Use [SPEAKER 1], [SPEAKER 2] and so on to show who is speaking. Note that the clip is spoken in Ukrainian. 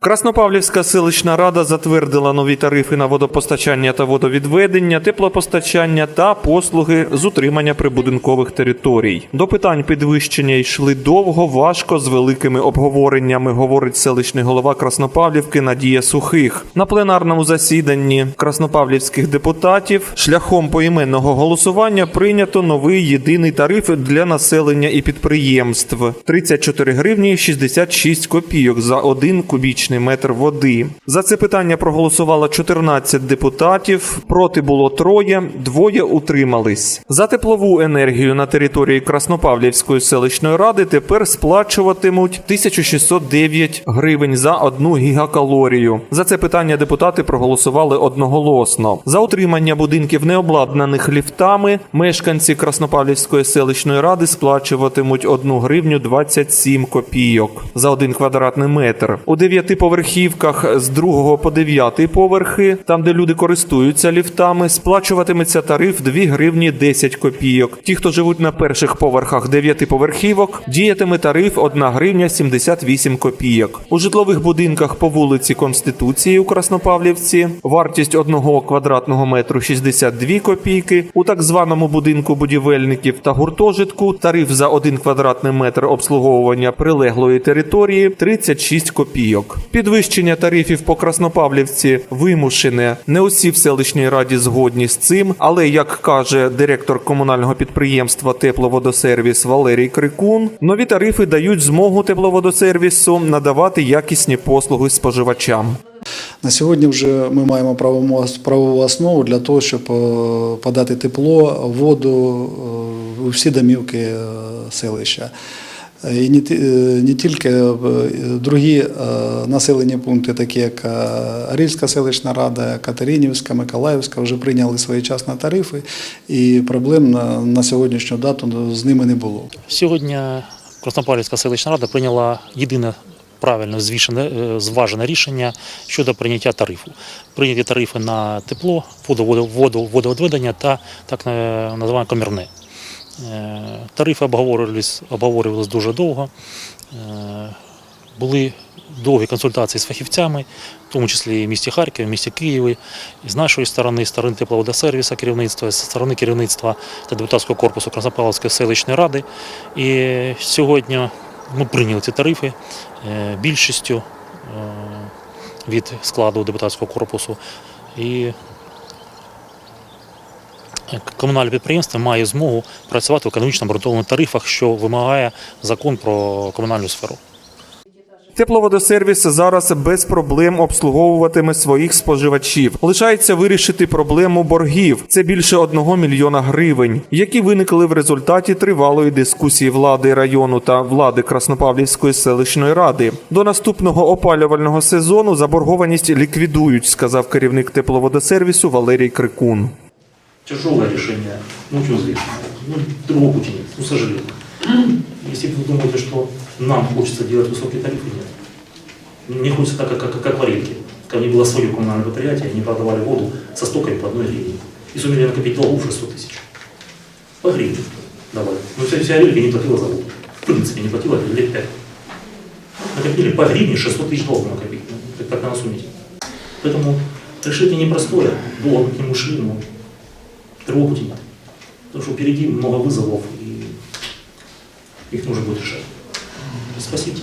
[SPEAKER 1] Краснопавлівська селищна рада затвердила нові тарифи на водопостачання та водовідведення, теплопостачання та послуги з утримання прибудинкових територій. До питань підвищення йшли довго, важко з великими обговореннями, говорить селищний голова Краснопавлівки Надія Сухих. На пленарному засіданні краснопавлівських депутатів шляхом поіменного голосування прийнято новий єдиний тариф для населення і підприємств 34 гривні 66 копійок за один кубічний метр води. За це питання проголосувало 14 депутатів, проти було троє, двоє утримались. За теплову енергію на території Краснопавлівської селищної ради тепер сплачуватимуть 1609 гривень за одну гігакалорію. За це питання депутати проголосували одноголосно. За утримання будинків необладнаних ліфтами мешканці Краснопавлівської селищної ради сплачуватимуть 1 гривню 27 копійок за один квадратний метр. У дев'ятиповерхівках з 2 по 9 поверхи, там де люди користуються ліфтами, сплачуватиметься тариф 2 гривні 10 копійок. Ті, хто живуть на перших поверхах дев'ятиповерхівок, діятиме тариф 1 гривня 78 копійок. У житлових будинках по вулиці Конституції у Краснопавлівці вартість 1 квадратного метру 62 копійки. У так званому будинку будівельників та гуртожитку тариф за 1 квадратний метр обслуговування прилеглої території 36 копійок. Підвищення тарифів по Краснопавлівці вимушене. Не усі в селищній раді згодні з цим, але як каже директор комунального підприємства Тепловодосервіс Валерій Крикун, нові тарифи дають змогу тепловодосервісу надавати якісні послуги споживачам.
[SPEAKER 2] На сьогодні вже ми маємо правову основу для того, щоб е, подати тепло, воду е, у всі домівки е, селища. І не, е, тільки е, другі е, населені пункти, такі як Арильська селищна рада, Катеринівська, Миколаївська, вже прийняли своєчасно тарифи, і проблем на, сьогоднішню дату з ними не було.
[SPEAKER 3] Сьогодні Краснопавлівська селищна рада прийняла єдине правильно звішене, зважене рішення щодо прийняття тарифу. Прийняті тарифи на тепло, воду, воду, водовідведення та так називаємо комірне. Е, Тарифи обговорювались, обговорювались дуже довго. Е, Були довгі консультації з фахівцями, в тому числі і в місті Харкові, в місті Києві, з нашої сторони, з сторони тепловодосервіса керівництва, з сторони керівництва та депутатського корпусу Краснопавловської селищної ради. І сьогодні ми прийняли ці тарифи е, більшістю від складу депутатського корпусу. І комунальне підприємство має змогу працювати в економічно обґрунтованих тарифах, що вимагає закон про комунальну сферу.
[SPEAKER 1] Тепловодосервіс зараз без проблем обслуговуватиме своїх споживачів. Лишається вирішити проблему боргів. Це більше одного мільйона гривень, які виникли в результаті тривалої дискусії влади району та влади Краснопавлівської селищної ради. До наступного опалювального сезону заборгованість ліквідують, сказав керівник тепловодосервісу Валерій Крикун.
[SPEAKER 3] Тяжелое решение, ну известно, ну, другого пути нет, ну, сожалению. Если вы думаете, что нам хочется делать высокие тарифы, нет. Мне хочется так, как, как, как в Оренке. Ко мне было свое коммунальное предприятие, они продавали воду со стоками по одной гривне. И сумели накопить долгов 600 тысяч. По гривне давали. Но вся, вся Оренка не платила за воду. В принципе, не платила лет 5. Накопили по гривне 600 тысяч долгов накопить. Ну, как, как надо суметь. Поэтому решение непростое. Долго к нему шли, но другого пути нет. Потому что впереди много вызовов, и их нужно будет решать. Спасибо.